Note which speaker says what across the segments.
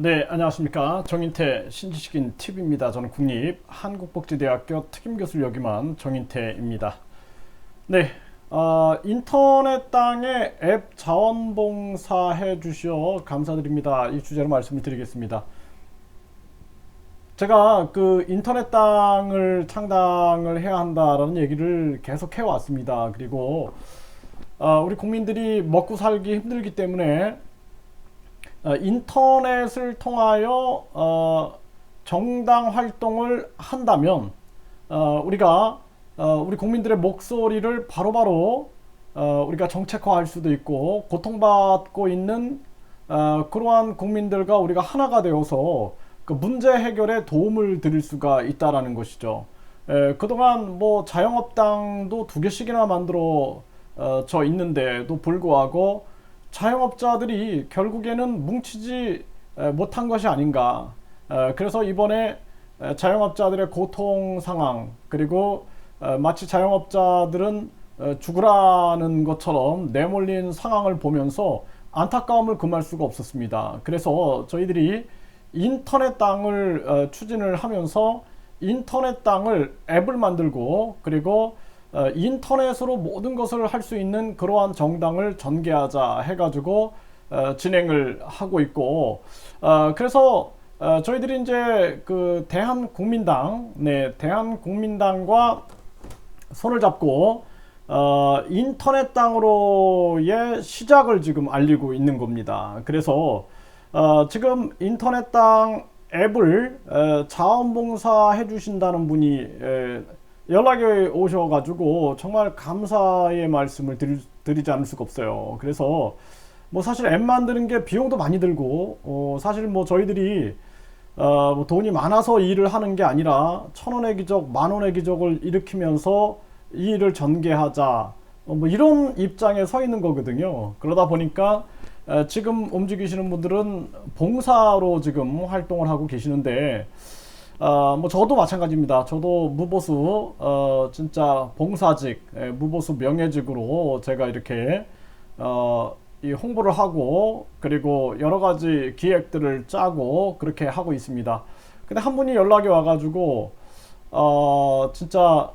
Speaker 1: 네, 안녕하십니까. 정인태 신지식인 TV입니다. 저는 국립 한국복지대학교 특임교수를 역임한 정인태입니다. 네, 어, 인터넷 땅에 앱 자원봉사 해주셔 감사드립니다. 이 주제로 말씀을 드리겠습니다. 제가 그 인터넷 땅을 창당을 해야 한다라는 얘기를 계속 해왔습니다. 그리고 어, 우리 국민들이 먹고 살기 힘들기 때문에 어, 인터넷을 통하여 어, 정당 활동을 한다면 어, 우리가 어, 우리 국민들의 목소리를 바로바로 어, 우리가 정책화할 수도 있고 고통받고 있는 어, 그러한 국민들과 우리가 하나가 되어서 그 문제 해결에 도움을 드릴 수가 있다라는 것이죠. 에, 그동안 뭐 자영업당도 두 개씩이나 만들어 어, 져 있는데도 불구하고 자영업자들이 결국에는 뭉치지 에, 못한 것이 아닌가. 에, 그래서 이번에 에, 자영업자들의 고통 상황 그리고 에, 마치 자영업자들은 에, 죽으라는 것처럼 내몰린 상황을 보면서 안타까움을 금할 수가 없었습니다. 그래서 저희들이 인터넷 땅을 어, 추진을 하면서 인터넷 땅을 앱을 만들고 그리고 어, 인터넷으로 모든 것을 할 수 있는 그러한 정당을 전개하자 해가지고 어, 진행을 하고 있고 어, 그래서 어, 저희들이 이제 그 대한국민당 네 대한국민당과 손을 잡고 어, 인터넷 땅으로의 시작을 지금 알리고 있는 겁니다. 그래서 어, 지금 인터넷 땅 앱을 에, 자원봉사 해주신다는 분이 에, 연락이 오셔가지고 정말 감사의 말씀을 드리, 드리지 않을 수가 없어요. 그래서 뭐 사실 앱 만드는 게 비용도 많이 들고 어, 사실 뭐 저희들이 어, 뭐 돈이 많아서 일을 하는 게 아니라 천 원의 기적, 만 원의 기적을 일으키면서 이 일을 전개하자 어, 뭐 이런 입장에 서 있는 거거든요. 그러다 보니까 에, 지금 움직이시는 분들은 봉사로 지금 활동을 하고 계시는데 어, 뭐 저도 마찬가지입니다. 저도 무보수 어, 진짜 봉사직, 에, 무보수 명예직으로 제가 이렇게 어, 이 홍보를 하고 그리고 여러 가지 기획들을 짜고 그렇게 하고 있습니다. 근데 한 분이 연락이 와가지고 어, 진짜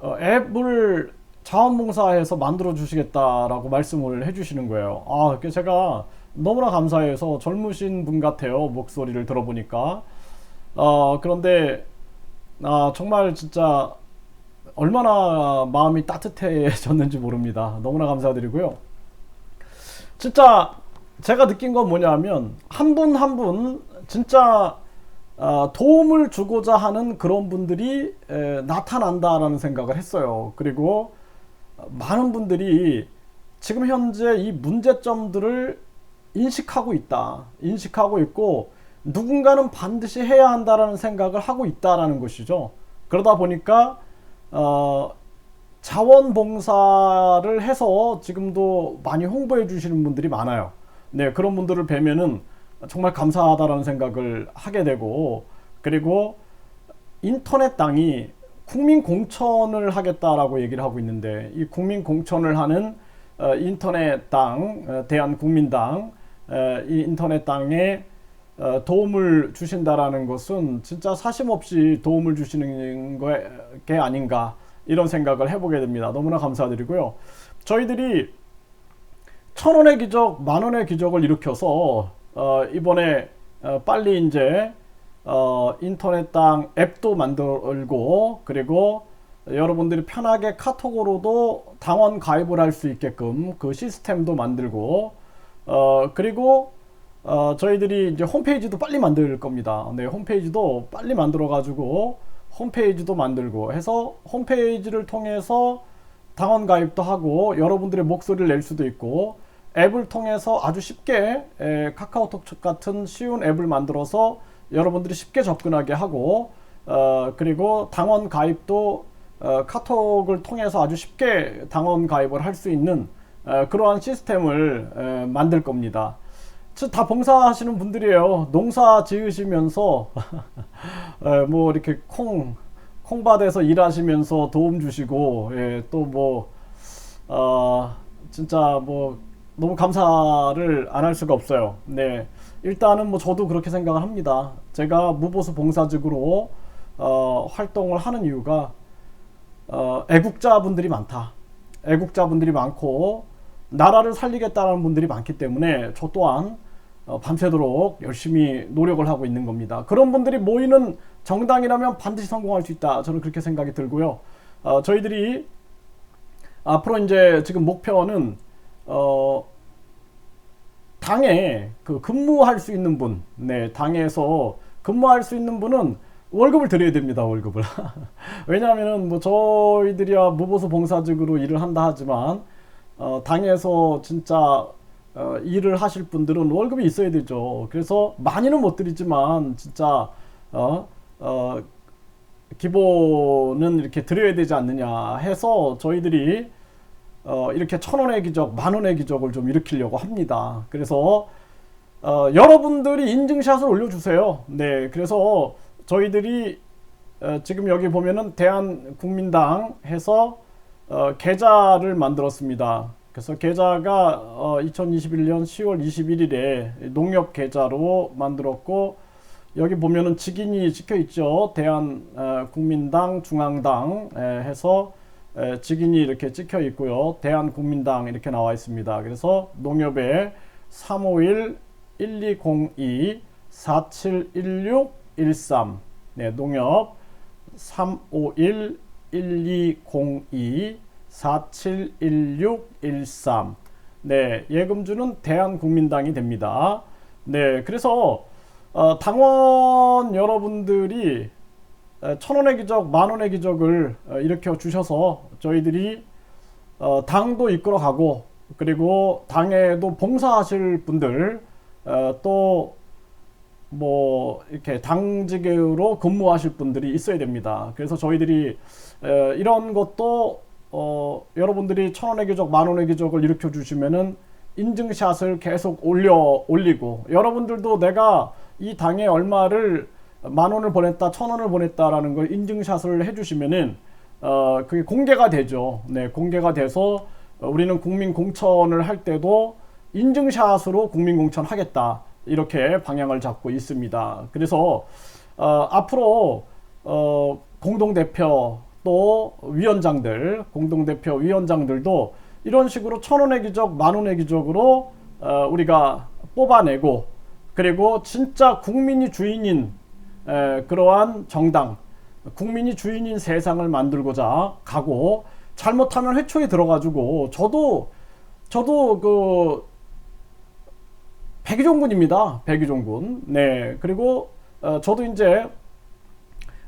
Speaker 1: 어, 앱을 자원봉사해서 만들어 주시겠다라고 말씀을 해주시는 거예요. 아, 그 제가 너무나 감사해서 젊으신 분 같아요. 목소리를 들어보니까. 어, 그런데 아, 정말 진짜 얼마나 마음이 따뜻해졌는지 모릅니다. 너무나 감사드리고요. 진짜 제가 느낀 건 뭐냐면 한 분 한 분 진짜 어, 도움을 주고자 하는 그런 분들이 에, 나타난다라는 생각을 했어요. 그리고 많은 분들이 지금 현재 이 문제점들을 인식하고 있다. 인식하고 있고 누군가는 반드시 해야 한다라는 생각을 하고 있다라는 것이죠. 그러다 보니까 어, 자원봉사를 해서 지금도 많이 홍보해 주시는 분들이 많아요. 네, 그런 분들을 뵈면은 정말 감사하다라는 생각을 하게 되고 그리고 인터넷 땅이 국민 공천을 하겠다라고 얘기를 하고 있는데 이 국민 공천을 하는 어, 인터넷 땅 어, 대한국민당 어, 이 인터넷 땅에 어, 도움을 주신다라는 것은 진짜 사심 없이 도움을 주시는 게 아닌가 이런 생각을 해보게 됩니다. 너무나 감사드리고요. 저희들이 천 원의 기적, 만 원의 기적을 일으켜서 어, 이번에 어, 빨리 이제 어, 인터넷 땅 앱도 만들고 그리고 여러분들이 편하게 카톡으로도 당원 가입을 할 수 있게끔 그 시스템도 만들고 어, 그리고 어, 저희들이 이제 홈페이지도 빨리 만들 겁니다. 네, 홈페이지도 빨리 만들어 가지고 홈페이지도 만들고 해서 홈페이지를 통해서 당원 가입도 하고 여러분들의 목소리를 낼 수도 있고 앱을 통해서 아주 쉽게 에, 카카오톡 같은 쉬운 앱을 만들어서 여러분들이 쉽게 접근하게 하고 어, 그리고 당원 가입도 어, 카톡을 통해서 아주 쉽게 당원 가입을 할 수 있는 어, 그러한 시스템을 에, 만들 겁니다. 다 봉사하시는 분들이에요. 농사 지으시면서 에, 뭐 이렇게 콩 콩밭에서 일하시면서 도움 주시고 예, 또뭐 어, 진짜 뭐 너무 감사를 안 할 수가 없어요. 네. 일단은 뭐 저도 그렇게 생각을 합니다. 제가 무보수 봉사직으로 어, 활동을 하는 이유가 어, 애국자분들이 많다. 애국자분들이 많고 나라를 살리겠다는 분들이 많기 때문에 저 또한 어, 밤새도록 열심히 노력을 하고 있는 겁니다. 그런 분들이 모이는 정당이라면 반드시 성공할 수 있다. 저는 그렇게 생각이 들고요. 어, 저희들이 앞으로 이제 지금 목표는 어, 당에 그 근무할 수 있는 분, 네, 당에서 근무할 수 있는 분은 월급을 드려야 됩니다, 월급을. 왜냐하면은 뭐 저희들이야 무보수 봉사직으로 일을 한다 하지만 어, 당에서 진짜 어, 일을 하실 분들은 월급이 있어야 되죠. 그래서 많이는 못 드리지만 진짜 어, 어, 기본은 이렇게 드려야 되지 않느냐 해서 저희들이 어, 이렇게 천 원의 기적, 만 원의 기적을 좀 일으키려고 합니다. 그래서 어, 여러분들이 인증샷을 올려주세요. 네, 그래서 저희들이 어, 지금 여기 보면은 대한국민당 해서 어, 계좌를 만들었습니다. 그래서 계좌가 어, 2021년 10월 21일에 농협 계좌로 만들었고 여기 보면은 직인이 찍혀 있죠. 대한국민당 중앙당 에, 해서 에, 직인이 이렇게 찍혀 있고요. 대한 국민당 이렇게 나와 있습니다. 그래서 농협에 351 1202 471613 네, 농협 351 1202 471613 네, 예금주는 대한국민당이 됩니다. 네, 그래서 어, 당원 여러분들이 에, 천 원의 기적, 만 원의 기적을 어, 일으켜 주셔서 저희들이 어, 당도 이끌어 가고 그리고 당에도 봉사하실 분들 어, 또뭐 이렇게 당직으로 근무하실 분들이 있어야 됩니다. 그래서 저희들이 에, 이런 것도 어, 여러분들이 천 원의 기적, 만 원의 기적을 일으켜 주시면은 인증샷을 계속 올려 올리고 여러분들도 내가 이 당에 얼마를 만 원을 보냈다, 천 원을 보냈다라는 걸 인증샷을 해주시면은 어, 그게 공개가 되죠. 네, 공개가 돼서 어, 우리는 국민 공천을 할 때도 인증샷으로 국민 공천 하겠다 이렇게 방향을 잡고 있습니다. 그래서 어, 앞으로 어, 공동 대표 또 위원장들, 공동대표 위원장들도 이런 식으로 천 원의 기적, 만 원의 기적으로 어, 우리가 뽑아내고 그리고 진짜 국민이 주인인 에, 그러한 정당, 국민이 주인인 세상을 만들고자 가고 잘못하면 회초에 들어가지고 저도 저도 그 백의종군입니다. 백의종군. 네 그리고 어, 저도 이제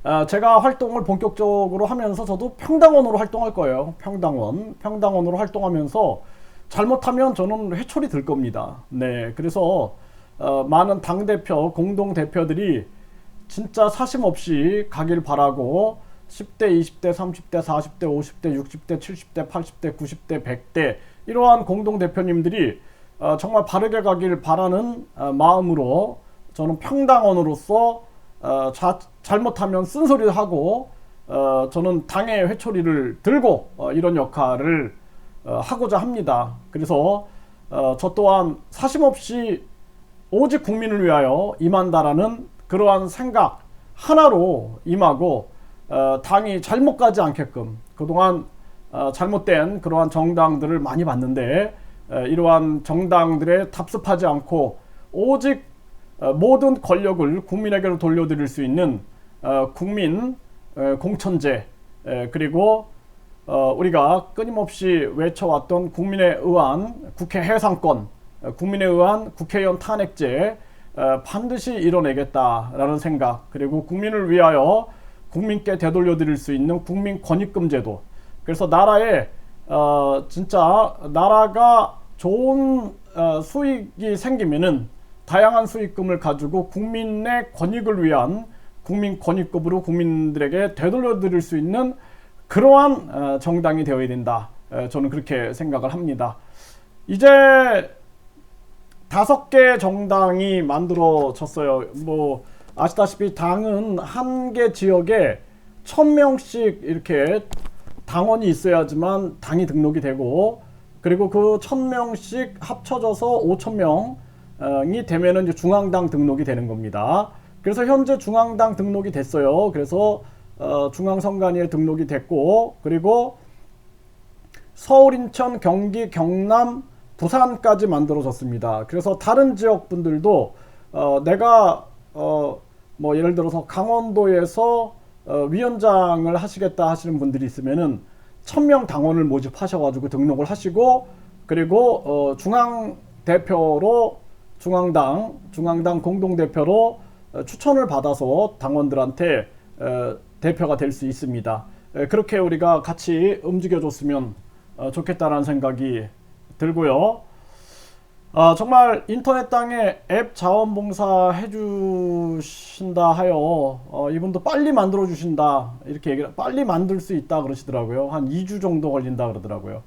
Speaker 1: 어, 제가 활동을 본격적으로 하면서 저도 평당원으로 활동할 거예요. 평당원, 평당원으로 활동하면서 잘못하면 저는 회초리 들 겁니다. 네, 그래서 어, 많은 당 대표, 공동 대표들이 진짜 사심 없이 가길 바라고 10대, 20대, 30대, 40대, 50대, 60대, 70대, 80대, 90대, 100대 이러한 공동 대표님들이 어, 정말 바르게 가길 바라는 어, 마음으로 저는 평당원으로서 어, 자, 잘못하면 쓴소리를 하고 어, 저는 당의 회초리를 들고 어, 이런 역할을 어, 하고자 합니다. 그래서 어, 저 또한 사심없이 오직 국민을 위하여 임한다라는 그러한 생각 하나로 임하고 어, 당이 잘못 가지 않게끔 그동안 어, 잘못된 그러한 정당들을 많이 봤는데 어, 이러한 정당들에 답습하지 않고 오직 어, 모든 권력을 국민에게로 돌려드릴 수 있는 어, 국민 어, 공천제 에, 그리고 어, 우리가 끊임없이 외쳐왔던 국민에 의한 국회 해상권, 어, 국민에 의한 국회의원 탄핵제 어, 반드시 이뤄내겠다라는 생각 그리고 국민을 위하여 국민께 되돌려드릴 수 있는 국민 권익금 제도. 그래서 나라에 어, 진짜 나라가 좋은 어, 수익이 생기면은 다양한 수익금을 가지고 국민의 권익을 위한 국민 권익급으로 국민들에게 되돌려 드릴 수 있는 그러한 어, 정당이 되어야 된다. 에, 저는 그렇게 생각을 합니다. 이제 다섯 개 정당이 만들어졌어요. 뭐 아시다시피 당은 한 개 지역에 천 명씩 이렇게 당원이 있어야지만 당이 등록이 되고 그리고 그 천 명씩 합쳐져서 오천 명 이 되면은 이제 중앙당 등록이 되는 겁니다. 그래서 현재 중앙당 등록이 됐어요. 그래서 어, 중앙선관위에 등록이 됐고 그리고 서울, 인천, 경기, 경남, 부산까지 만들어졌습니다. 그래서 다른 지역 분들도 어, 내가 어, 뭐 예를 들어서 강원도에서 어, 위원장을 하시겠다 하시는 분들이 있으면은 천명 당원을 모집하셔가지고 등록을 하시고 그리고 어, 중앙 대표로 중앙당 중앙당 공동 대표로 어, 추천을 받아서 당원들한테 어, 대표가 될 수 있습니다. 에, 그렇게 우리가 같이 움직여줬으면 어, 좋겠다라는 생각이 들고요. 아, 정말 인터넷 땅에 앱 자원봉사 해주신다 하여 어, 이분도 빨리 만들어 주신다 이렇게 얘기를 빨리 만들 수 있다 그러시더라고요. 한 2주 정도 걸린다 그러더라고요.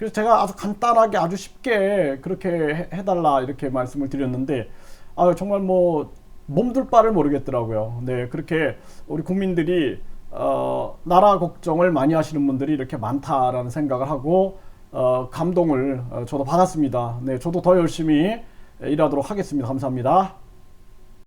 Speaker 1: 그래서 제가 아주 간단하게 아주 쉽게 그렇게 해- 해달라 이렇게 말씀을 드렸는데 아 정말 뭐 몸둘 바를 모르겠더라고요. 네 그렇게 우리 국민들이 어, 나라 걱정을 많이 하시는 분들이 이렇게 많다라는 생각을 하고 어, 감동을 어, 저도 받았습니다. 네 저도 더 열심히 일하도록 하겠습니다. 감사합니다.